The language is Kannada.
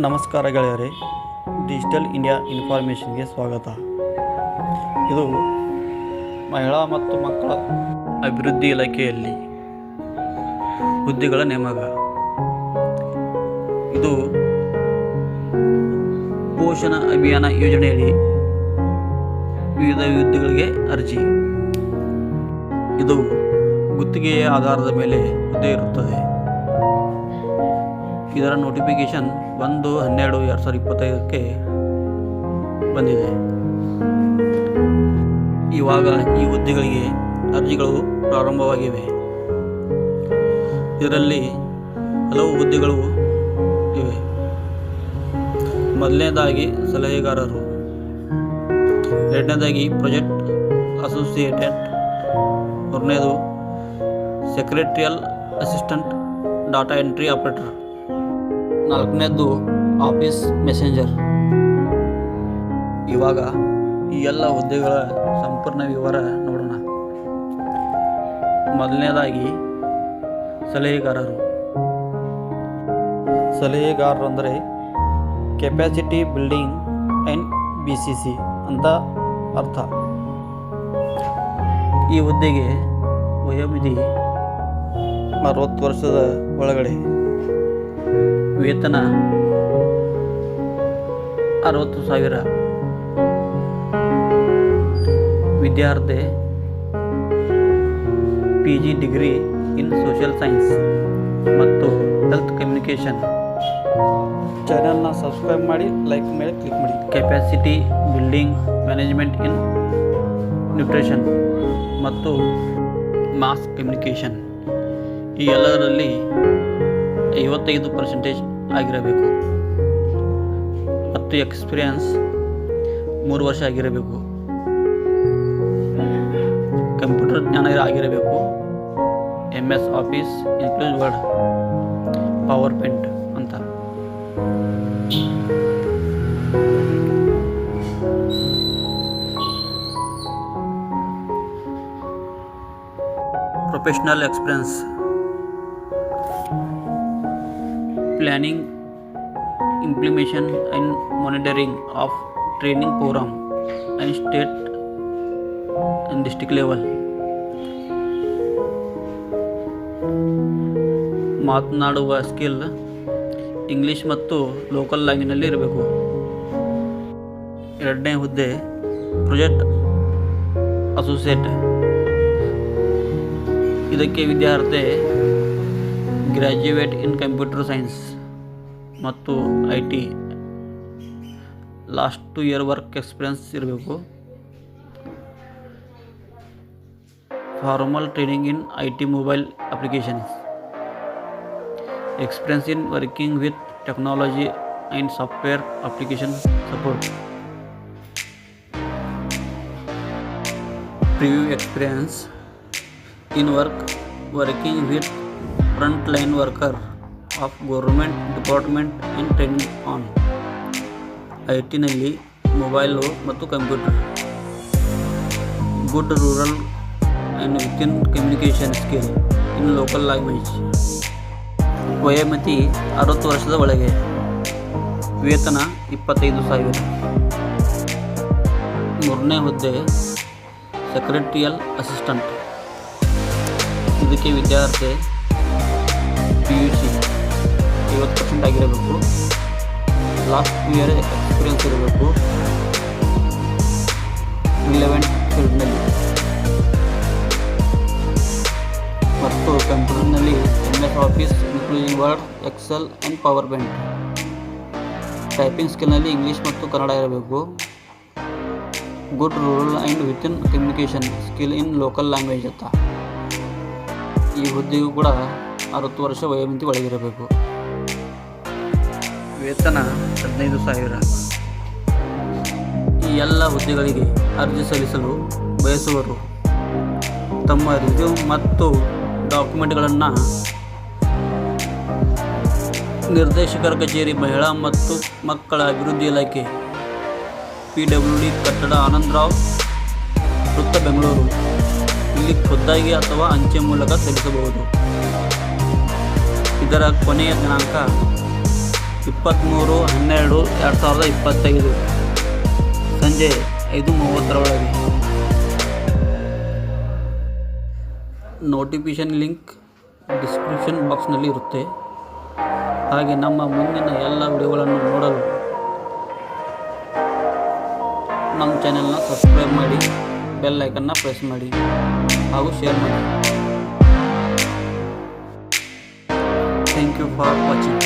ನಮಸ್ಕಾರ ಗೆಳೆಯರೇ, ಡಿಜಿಟಲ್ ಇಂಡಿಯಾ ಇನ್ಫಾರ್ಮೇಷನ್ಗೆ ಸ್ವಾಗತ. ಇದು ಮಹಿಳಾ ಮತ್ತು ಮಕ್ಕಳ ಅಭಿವೃದ್ಧಿ ಇಲಾಖೆಯಲ್ಲಿ ಹುದ್ದೆಗಳ ನೇಮಕ. ಇದು ಪೋಷಣ ಅಭಿಯಾನ ಯೋಜನೆಯಲ್ಲಿ ವಿವಿಧ ಹುದ್ದೆಗಳಿಗೆ ಅರ್ಜಿ. ಇದು ಗುತ್ತಿಗೆಯ ಆಧಾರದ ಮೇಲೆ ಹುದ್ದೆ ಇರುತ್ತದೆ. ಇದರ ನೋಟಿಫಿಕೇಶನ್ ಒಂದು ಹನ್ನೆರಡು ಎರಡು ಸಾವಿರದ ಇಪ್ಪತ್ತೈದಕ್ಕೆ ಬಂದಿದೆ. ಇವಾಗ ಈ ಹುದ್ದೆಗಳಿಗೆ ಅರ್ಜಿಗಳು ಪ್ರಾರಂಭವಾಗಿವೆ. ಇದರಲ್ಲಿ ಹಲವು ಹುದ್ದೆಗಳು ಇವೆ. ಮೊದಲನೇದಾಗಿ ಸಲಹೆಗಾರರು. ಎರಡನೇದಾಗಿ ಪ್ರಾಜೆಕ್ಟ್ ಅಸೋಸಿಯೇಟೆಡ್. ಮೂರನೇದು secretarial assistant data entry operator. ನಾಲ್ಕನೇದ್ದು office messenger. ಇವಾಗ ಈ ಎಲ್ಲ ಹುದ್ದೆಗಳ ಸಂಪೂರ್ಣ ವಿವರ ನೋಡೋಣ. ಮೊದಲನೇದಾಗಿ, ಸಲಹೆಗಾರರು. ಸಲಹೆಗಾರರು ಅಂದರೆ capacity building and B C C ಅಂತ ಅರ್ಥ. ಈ ಹುದ್ದೆಗೆ ವಯೋಮಿತಿ ಅರವತ್ತು ವರ್ಷದ ಒಳಗಡೆ. ವೇತನ ಅರವತ್ತು ಸಾವಿರ. ವಿದ್ಯಾರ್ಥಿ P G degree in social science ಮತ್ತು ಹೆಲ್ತ್ ಕಮ್ಯುನಿಕೇಷನ್ ಚಾನಲ್ನ ಸಬ್ಸ್ಕ್ರೈಬ್ ಮಾಡಿ ಲೈಕ್ ಮೇಲೆ ಕ್ಲಿಕ್ ಮಾಡಿ. Capacity building management in nutrition ಮತ್ತು ಮಾಸ್ ಕಮ್ಯುನಿಕೇಷನ್ ಈ ಎಲ್ಲದರಲ್ಲಿ ಐವತ್ತೈದು ಪರ್ಸೆಂಟೇಜ್ ಆಗಿರಬೇಕು. ಮತ್ತು ಎಕ್ಸ್ಪೀರಿಯನ್ಸ್ ಮೂರು ವರ್ಷ ಆಗಿರಬೇಕು. ಕಂಪ್ಯೂಟರ್ ಜ್ಞಾನ ಆಗಿರಬೇಕು M S office includes word power paint ಅಂತ. Professional experience planning implementation and monitoring of training program and state and district level ಮಾತನಾಡುವ ಸ್ಕಿಲ್ ಇಂಗ್ಲೀಷ್ ಮತ್ತು ಲೋಕಲ್ ಲ್ಯಾಂಗ್ವೇಜ್ನಲ್ಲಿ ಇರಬೇಕು ಎರಡನೇ ಹುದ್ದೆ ಪ್ರೊಜೆಕ್ಟ್ ಅಸೋಸಿಯೇಟ್ ಇದಕ್ಕೆ ವಿದ್ಯಾರ್ಥಿ ಗ್ರ್ಯಾಜುಯೇಟ್ ಇನ್ ಕಂಪ್ಯೂಟರ್ ಸೈನ್ಸ್ ಮತ್ತು I T last two year work experience ಇರಬೇಕು. Formal training in I T mobile applications experience in working with technology and software application support preview experience in work working with front line worker of government department in training on I ಟಿನಲ್ಲಿ mobile ಮತ್ತು computer good rural and in communication skill in local language ವಯೋಮತಿ ಅರವತ್ತು ವರ್ಷದ ಒಳಗೆ. ವೇತನ ಇಪ್ಪತ್ತೈದು ಸಾವಿರ. ಮೂರನೇ ಹುದ್ದೆ ಸೆಕ್ರೆಟರಿಯಲ್ ಅಸಿಸ್ಟೆಂಟ್ ಇದಕ್ಕೆ ವಿದ್ಯಾರ್ಥಿ ಐವತ್ತು ಪರ್ಸೆಂಟ್ ಆಗಿರಬೇಕು. ಲಾಸ್ಟ್ ಟೂ ಇಯರ್ ಎಕ್ಸ್ಪೀರಿಯನ್ಸ್ ಇರಬೇಕು ರಿಲೆವೆಂಟ್ ಫೀಲ್ಡ್ನಲ್ಲಿ ಮತ್ತು ಕಂಪ್ಯೂಟರ್ನಲ್ಲಿ M S office including word excel and power bank typing ಸ್ಕಿಲ್ನಲ್ಲಿ English ಮತ್ತು ಕನ್ನಡ ಇರಬೇಕು. Good rural and within communication skill in local language ಅಂತ. ಈ ಹುದ್ದೆಯು ಕೂಡ ಅರವತ್ತು ವರ್ಷ ವಯೋಮಿತಿ ಒಳಗಿರಬೇಕು. ವೇತನ ಹದಿನೈದು ಸಾವಿರ. ಈ ಎಲ್ಲ ಹುದ್ದೆಗಳಿಗೆ ಅರ್ಜಿ ಸಲ್ಲಿಸಲು ಬಯಸುವರು ತಮ್ಮ ರಿಸ್ಯೂಮ್ ಮತ್ತು ಡಾಕ್ಯುಮೆಂಟ್ಗಳನ್ನು ನಿರ್ದೇಶಕರ ಕಚೇರಿ, ಮಹಿಳಾ ಮತ್ತು ಮಕ್ಕಳ ಅಭಿವೃದ್ಧಿ ಇಲಾಖೆ, ಪಿ ಡಬ್ಲ್ಯೂ ಡಿ, ಕಟ್ಟಡ ಆನಂದರಾವ್, ವೃತ್ತ ಬೆಂಗಳೂರು. ಇಲ್ಲಿ ಖುದ್ದಾಗಿ ಅಥವಾ ಅಂಚೆ ಮೂಲಕ ಸಲ್ಲಿಸಬಹುದು. ಇದರ ಕೊನೆಯ ದಿನಾಂಕ ಇಪ್ಪತ್ತ್ಮೂರು ಹನ್ನೆರಡು, ಎರಡು ಸಾವಿರದ ಇಪ್ಪತ್ತೈದು. ಸಂಜೆ ಐದು ಮೂವತ್ತರ ಒಳಗೆ ನೋಟಿಫಿಕೇಷನ್ ಲಿಂಕ್ ಡಿಸ್ಕ್ರಿಪ್ಷನ್ ಬಾಕ್ಸ್ನಲ್ಲಿ ಇರುತ್ತೆ. ಹಾಗೆ ನಮ್ಮ ಮುಂದಿನ ಎಲ್ಲ ವಿಡಿಯೋಗಳನ್ನು ನೋಡಲು ನಮ್ಮ ಚಾನೆಲ್ನ ಸಬ್ಸ್ಕ್ರೈಬ್ ಮಾಡಿ, ಬೆಲ್ ಐಕನ್ನ ಪ್ರೆಸ್ ಮಾಡಿ, ಹಾಗೂ ಶೇರ್ ಮಾಡಿ. Thank you for watching